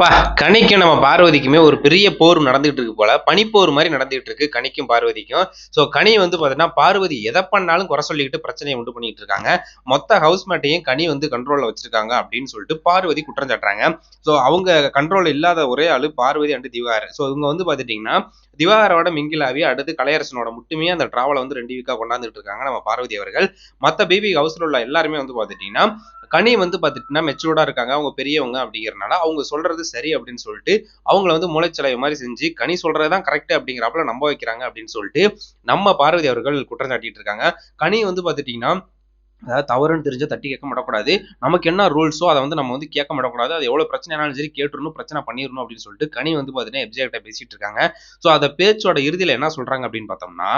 பா கனிக்கும் நம்ம பார்வதிக்குமே ஒரு பெரிய போர் நடந்துகிட்டு இருக்கு போல. பனிப்போர் மாதிரி நடந்துகிட்டு இருக்கு கனிக்கும் பார்வதிக்கும். ஸோ கனி வந்து பார்த்தீங்கன்னா பார்வதி எதை பண்ணாலும் குறை சொல்லிக்கிட்டு பிரச்சனையை உண்டு பண்ணிட்டு இருக்காங்க. மொத்த ஹவுஸ்மேட்டையும் கனி வந்து கண்ட்ரோலில் வச்சிருக்காங்க அப்படின்னு சொல்லிட்டு பார்வதி குற்றம் சாட்டுறாங்க. ஸோ அவங்க கண்ட்ரோல் இல்லாத ஒரே ஆளு பார்வதி அண்டு திவாகர். ஸோ இவங்க வந்து பார்த்துட்டிங்கன்னா திவாகரோட மிங்கிலாவி அடுத்து கலையரசனோட மட்டுமே அந்த டிராவலை வந்து ரெண்டு வீக்காக கொண்டாந்துட்டு இருக்காங்க நம்ம பார்வதி அவர்கள். மற்ற பேபி ஹவுஸில் உள்ள எல்லாருமே வந்து பார்த்துட்டிங்கன்னா கனி வந்து பார்த்துட்டுனா மெச்சூர்டா இருக்காங்க. அவங்க பெரியவங்க அப்படிங்கிறனால அவங்க சொல்றது சரி அப்படின்னு சொல்லிட்டு அவங்கள வந்து மூளைச்சலவை மாதிரி செஞ்சு கனி சொல்றதுதான் கரெக்ட் அப்படிங்கிறப்பல நம்ப வைக்கிறாங்க அப்படின்னு சொல்லிட்டு நம்ம பார்வதி அவர்கள் குற்றம் சாட்டிட்டு இருக்காங்க. கனி வந்து பாத்துட்டீங்கன்னா அதாவது தவறுன்னு தெரிஞ்ச தட்டி கேட்க மாட்டக்கூடாது. நமக்கு என்ன ரூல்ஸோ அதை வந்து நம்ம வந்து கேட்க மாட்டக்கூடாது. அது எவ்வளோ பிரச்சனைனாலும் சரி கேட்டுருணும் பிரச்சனை பண்ணிடணும் அப்படின்னு சொல்லிட்டு கனி வந்து பார்த்தீங்கன்னா எப்ஜெக்டை பேசிட்டு இருக்காங்க. ஸோ அந்த பேச்சோட இறுதியில் என்ன சொல்றாங்க அப்படின்னு பார்த்தோம்னா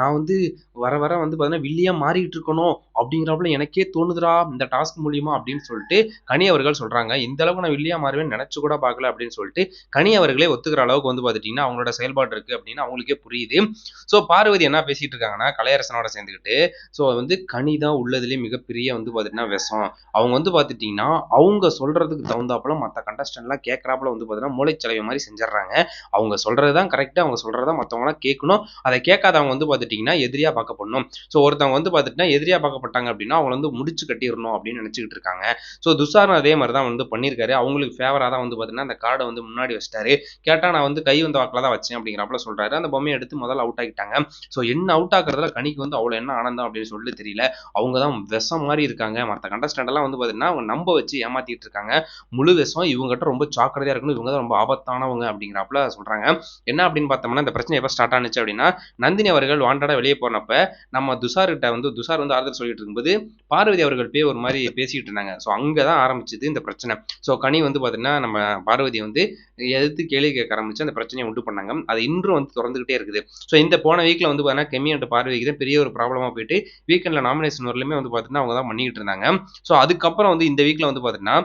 நான் வந்து வர வர வந்து பார்த்தீங்கன்னா வில்லியா மாறிக்கிட்டு இருக்கணும் அப்படிங்கிறப்பல எனக்கே தோணுதுரா இந்த டாஸ்க் மூலியமா அப்படின்னு சொல்லிட்டு கனி அவர்கள் சொல்றாங்க. இந்த அளவுக்கு நான் வில்லியா மாறுவேன் நினைச்சு கூட பார்க்கல அப்படின்னு சொல்லிட்டு கனி அவர்களே ஒத்துக்கிற அளவுக்கு வந்து பார்த்துட்டிங்கன்னா அவங்களோட செயல்பாடு இருக்கு அப்படின்னு அவங்களுக்கே புரியுது. ஸோ பார்வதி என்ன பேசிட்டு இருக்காங்கன்னா கலையரசனோட சேர்ந்துக்கிட்டு ஸோ வந்து கனி தான் உள்ளதுலேயே மிகப்பெரிய வந்து பார்த்தீங்கன்னா விஷம். அவங்க வந்து பார்த்துட்டிங்கன்னா அவங்க சொல்கிறதுக்கு தகுந்தாப்புல மற்ற கண்டஸ்டன்ட்லாம் கேட்குறாப்புல வந்து பார்த்தீங்கன்னா மூளைச்சலவை மாதிரி செஞ்சிடறாங்க. அவங்க சொல்கிறது தான் கரெக்டாக அவங்க சொல்றதா மற்றவங்களாம் கேட்கணும் அதை கேட்காதவங்க வந்து பார்த்துட்டிங்கன்னா எதிரியாக பார்க்கப்படணும் ஸோ ஒருத்தவங்க வந்து பார்த்துட்டிங்கன்னா எதிரியாக பார்க்கப்பட்டாங்க அப்படின்னா அவங்கள வந்து முடிச்சு கட்டிடணும் அப்படின்னு நினச்சிக்கிட்டு இருக்காங்க. ஸோ துஷாரன் அதே மாதிரி தான் வந்து பண்ணியிருக்காரு. அவங்களுக்கு ஃபேவராக தான் வந்து பார்த்தீங்கன்னா அந்த கார்டை வந்து முன்னாடி வச்சிட்டாரு. கேட்டால் நான் வந்து கை வந்த வாக்கில் தான் வச்சேன் அப்படிங்கிறப்பல சொல்கிறாரு அந்த பொம்மையை எடுத்து முதல்ல அவுட் ஆகிட்டாங்க ஸோ என்ன அவுட் ஆகிறதுல கணிக்கு வந்து அவ்வளோ என்ன ஆனந்தம் அப்படின்னு சொல்லி தெரியல. அவங்க தான் விஷம் மாதிரி இருக்காங்க. மற்ற கண்டஸ்டன்ட் எல்லாம் வந்து பார்த்தீங்கன்னா அவங்க நம்ப வச்சு ஏமாத்திட்டு இருக்காங்க. முழு விஷம் இவங்ககிட்ட ரொம்ப ஜாக்கிரதையாக இருக்கணும். இவங்க தான் ரொம்ப ஆபத்தானவங்க அப்படிங்கிறப்பல சொல்கிறாங்க என்ன அப்படின்னு பார்த்தோம்னா இந்த பிரச்சனை எப்போ ஸ்டார்ட் ஆனிச்சு அப்படின்னா நந்தினி அவர்கள் வாண்டடாக வெளியே போனப்ப நம்ம துஷார்கிட்ட வந்து துஷார் வந்து ஆறுதல் சொல்லிட்டு இருக்கும்போது பார்வதி அவர்கள் போய் ஒரு மாதிரி பேசிக்கிட்டு இருந்தாங்க. ஸோ அங்கே தான் ஆரம்பிச்சது இந்த பிரச்சனை. ஸோ கனி வந்து பார்த்தீங்கன்னா நம்ம பார்வதி வந்து எதிர்த்து கேள்வி கேட்க ஆரம்பிச்சு அந்த பிரச்சனையை உண்டு பண்ணாங்க. அது இன்றும் வந்து தொடர்ந்துகிட்டே இருக்குது. ஸோ இந்த போன வீக்கில் வந்து பார்த்தீங்கன்னா கெமி அண்ட் பார்வதிக்கு தான் பெரிய ஒரு ப்ராப்ளமாக போயிட்டு வீக்கெண்டில் நாமினேஷன் வரலுமே வந்து பார்த்தீங்கன்னா அவங்க தான் பண்ணிக்கிட்டு இருந்தாங்க. ஸோ அதுக்கப்புறம் வந்து இந்த வீக்ல வந்து பார்த்தீங்கன்னா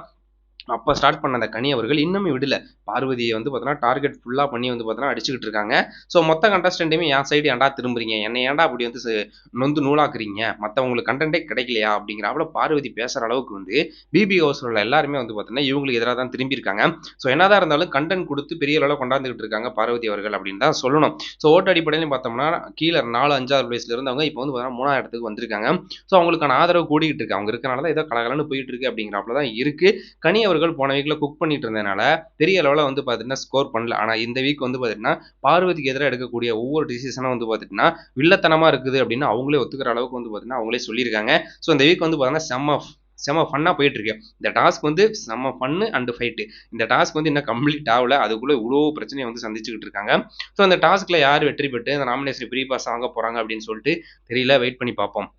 அப்போ ஸ்டார்ட் பண்ண அந்த கனி அவர்கள் இன்னுமே விடல. பார்வதியை வந்து பார்த்தோன்னா டார்கெட் ஃபுல்லாக பண்ணி வந்து பார்த்தோன்னா அடிச்சுக்கிட்டு இருக்காங்க. ஸோ மொத்த கண்டஸ்டண்ட்டையுமே என் சைடு ஏன்டா திரும்புறீங்க? என்னை ஏன்டா அப்படி வந்து நொந்து நூலாக்குறீங்க? மற்றவங்களுக்கு கண்டென்ட்டே கிடைக்கலையா? அப்படிங்கிறப்பல பார்வதி பேசுகிற அளவுக்கு வந்து பிபி ஹவுஸில் உள்ள எல்லாருமே வந்து பார்த்தீங்கன்னா இவங்களுக்கு எதிராக தான் திரும்பியிருக்காங்க ஸோ என்னதான் இருந்தாலும் கண்டென்ட் கொடுத்து பெரிய அளவில் கொண்டாந்துக்கிட்டு இருக்காங்க பார்வதி அவர்கள் அப்படின்னு தான் சொல்லணும். ஸோ ஓட்டு அடிப்படையிலும் பார்த்தோம்னா கீழே நாலு அஞ்சாவது பிளேஸ்ல இருந்தவங்க இப்போ வந்து பார்த்தோம்னா மூணாவது இடத்துக்கு வந்திருக்காங்க. ஸோ அவங்களுக்கான ஆதரவு கூடிக்கிட்டு இருக்கு. அவங்க இருக்கனால தான் ஏதோ கலகலன்னு போயிட்டு இருக்கு அப்படிங்கிறப்பல தான் இருக்கு. கனி அவர்கள் போன வீக்ல குக் பண்ணிட்டு இருந்ததுனால பெரிய அளவில் வந்து பார்த்தீங்கன்னா ஸ்கோர் பண்ணல. ஆனால் இந்த வீக் வந்து பார்த்தீங்கன்னா பார்வதிக்கு எதிராக எடுக்கக்கூடிய ஒவ்வொரு டிசிஷனும் வந்து பார்த்தீங்கன்னா வில்லத்தனமா இருக்குது அப்படின்னு அவங்களே ஒத்துக்கிற அளவுக்கு வந்து பார்த்தீங்கன்னா அவங்களே சொல்லியிருக்காங்க. ஸோ இந்த வீக் வந்து பார்த்தீங்கன்னா செம்ம செம்ம ஃபன்னாக போயிட்டுருக்கு. இந்த டாஸ்க் வந்து செம்ம ஃபன்னு அண்ட் ஃபைட்டு இந்த டாஸ்க் வந்து இன்னும் கம்ப்ளீட் ஆகல. அதுக்குள்ளே இவ்வளோ பிரச்சனையை வந்து சந்திச்சுக்கிட்டு இருக்காங்க. ஸோ அந்த டாஸ்க்கில் யார் வெற்றி பெற்று அந்த நாமினேஷன் ப்ரீ பாஸ் வாங்க போறாங்க அப்படின்னு சொல்லிட்டு தெரியல. வெயிட் பண்ணி பார்ப்போம்.